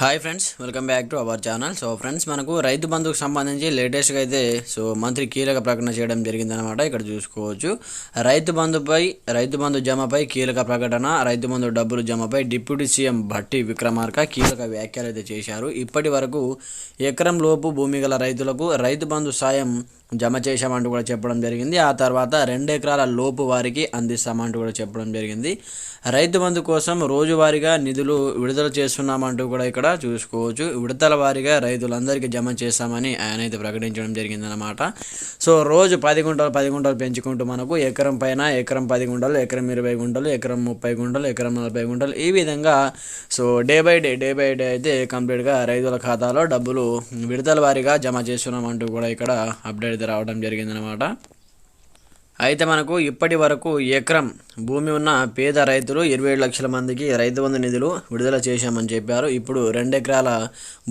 Hi friends welcome back to our channel so friends మనకు రైతు బంధుకు సంబంధించి లేటెస్ట్గా అయితే సో మంత్రి కీలక ప్రకటన చేయడం జరిగిందనమాట ఇక్కడ చూసుకోవచ్చు. రైతు బంధుపై రైతు బంధు జమపై కీలక ప్రకటన రైతు బంధు డబ్బులు జమపై డిప్యూటీ సీఎం భట్టి విక్రమార్క కీలక వ్యాఖ్యలు అయితే చేశారు. ఇప్పటి వరకు ఎకరం లోపు భూమి గల రైతులకు రైతు బంధు సాయం జమ చేశామంటూ కూడా చెప్పడం జరిగింది. ఆ తర్వాత రెండు ఎకరాల లోపు వారికి అందిస్తామంటూ కూడా చెప్పడం జరిగింది. రైతు బంధు కోసం రోజువారీగా నిధులు విడుదల చేస్తున్నామంటూ కూడా ఇక్కడ చూసుకోవచ్చు. విడతల వారీగా రైతులందరికీ జమ చేస్తామని ఆయన అయితే ప్రకటించడం జరిగిందనమాట సో రోజు పది గుంటలు పది గుంటలు పెంచుకుంటూ మనకు ఎకరం పైన ఎకరం పది గుంటలు ఎకరం ఇరవై గుంటలు ఎకరం ముప్పై గుంటలు ఎకరం నలభై గుంటలు ఈ విధంగా so day by day day by day అయితే కంప్లీట్గా రైతుల ఖాతాలో డబ్బులు విడతల వారీగా జమ చేస్తున్నామంటూ కూడా ఇక్కడ అప్డేట్ అయితే రావడం జరిగిందనమాట అయితే మనకు ఇప్పటి వరకు ఎకరం భూమి ఉన్న పేద రైతులు ఇరవై ఏడు లక్షల మందికి రైతు బంధు నిధులు విడుదల చేశామని చెప్పారు. ఇప్పుడు రెండు ఎకరాల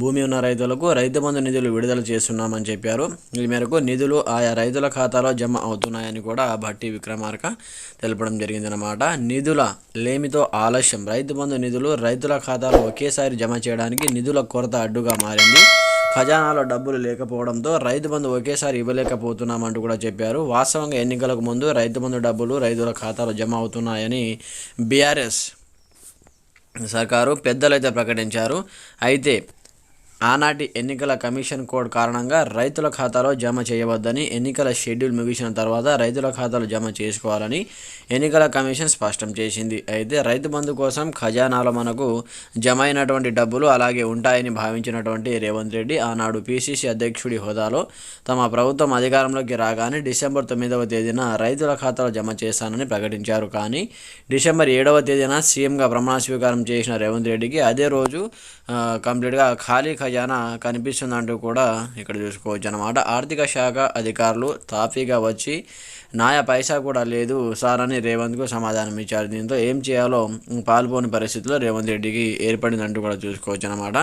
భూమి ఉన్న రైతులకు రైతు బంధు నిధులు విడుదల చేస్తున్నామని చెప్పారు. ఈ మేరకు నిధులు ఆయా రైతుల ఖాతాలో జమ అవుతున్నాయని కూడా భట్టి విక్రమార్క తెలపడం జరిగిందనమాట నిధుల లేమితో ఆలస్యం. రైతు బంధు నిధులు రైతుల ఖాతాలో ఒకేసారి జమ చేయడానికి నిధుల కొరత అడ్డుగా మారింది. ఖజానాలో డబ్బులు లేకపోవడంతో రైతు బంధు ఒకేసారి ఇవ్వలేకపోతున్నామంటూ కూడా చెప్పారు. వాస్తవంగా ఎన్నికలకు ముందు రైతు బంధు డబ్బులు రైతుల ఖాతాలో జమ అవుతున్నాయని బీఆర్ఎస్ సర్కారు పెద్దలైతే ప్రకటించారు. అయితే ఆనాటి ఎన్నికల కమిషన్ కోడ్ కారణంగా రైతుల ఖాతాలో జమ చేయవద్దని ఎన్నికల షెడ్యూల్ ముగిసిన తర్వాత రైతుల ఖాతాలో జమ చేసుకోవాలని ఎన్నికల కమిషన్ స్పష్టం చేసింది. అయితే రైతు బంధు కోసం ఖజానాలో మనకు జమ అయినటువంటి డబ్బులు అలాగే ఉంటాయని భావించినటువంటి రేవంత్ రెడ్డి ఆనాడు పిసిసి అధ్యక్షుడి హోదాలో తమ ప్రభుత్వం అధికారంలోకి రాగానే డిసెంబర్ తొమ్మిదవ తేదీన రైతుల ఖాతాలో జమ చేస్తానని ప్రకటించారు. కానీ డిసెంబర్ ఏడవ తేదీన సీఎంగా ప్రమాణ స్వీకారం చేసిన రేవంత్ రెడ్డికి అదే రోజు కంప్లీట్గా ఖాళీ ఖజానా కనిపిస్తుందంటూ కూడా ఇక్కడ చూసుకోవచ్చు అనమాట ఆర్థిక శాఖ అధికారులు తాఫీగా వచ్చి నాయ పైసా కూడా లేదు సార్ అని రేవంత్కు సమాధానం ఇచ్చారు. దీంతో ఏం చేయాలో పాల్పోని పరిస్థితిలో రేవంత్ రెడ్డికి ఏర్పడిందంటూ కూడా చూసుకోవచ్చు అనమాట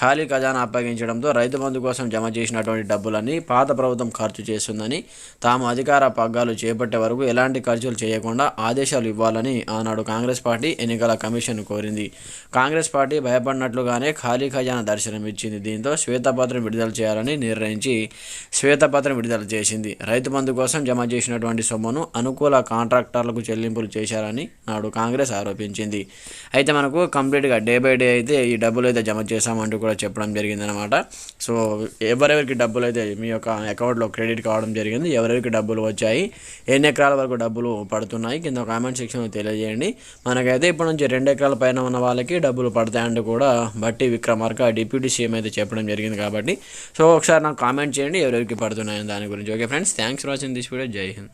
ఖాళీ ఖజానా అప్పగించడంతో రైతు బంధు కోసం జమ చేసినటువంటి డబ్బులన్నీ పాత ప్రభుత్వం ఖర్చు చేస్తుందని తాము అధికార పగ్గాలు చేపట్టే వరకు ఎలాంటి ఖర్చులు చేయకుండా ఆదేశాలు ఇవ్వాలని ఆనాడు కాంగ్రెస్ పార్టీ ఎన్నికల కమిషన్ కోరింది. కాంగ్రెస్ పార్టీ భయపడినట్లుగానే ఖాళీ ఖజానా దర్శనం వచ్చింది దీంతో శ్వేతపత్రం విడుదల చేయాలని నిర్ణయించి శ్వేతపత్రం విడుదల చేసింది. రైతు బంధు కోసం జమ చేసినటువంటి సొమ్మును అనుకూల కాంట్రాక్టర్లకు చెల్లింపులు చేశారని నాడు కాంగ్రెస్ ఆరోపించింది. అయితే మనకు కంప్లీట్గా డే బై డే అయితే ఈ డబ్బులు అయితే జమ చేశామంటూ కూడా చెప్పడం జరిగిందనమాట సో ఎవరెవరికి డబ్బులు అయితే మీ యొక్క అకౌంట్లో క్రెడిట్ కావడం జరిగింది ఎవరెవరికి డబ్బులు వచ్చాయి ఎన్ని ఎకరాల వరకు డబ్బులు పడుతున్నాయి కింద కామెంట్ సెక్షన్లో తెలియజేయండి. మనకైతే ఇప్పటి నుంచి రెండు ఎకరాల పైన ఉన్న వాళ్ళకి డబ్బులు పడతాయంటూ కూడా బట్టి విక్రమార్క డిప్యూటీ సీఎం అయితే చెప్పడం జరిగింది కాబట్టి. సో ఒకసారి నాకు కామెంట్ చేయండి ఎవరెవరికి పడుతున్నాయని దాని గురించి. Okay friends thanks for watching this video. Jai Hind.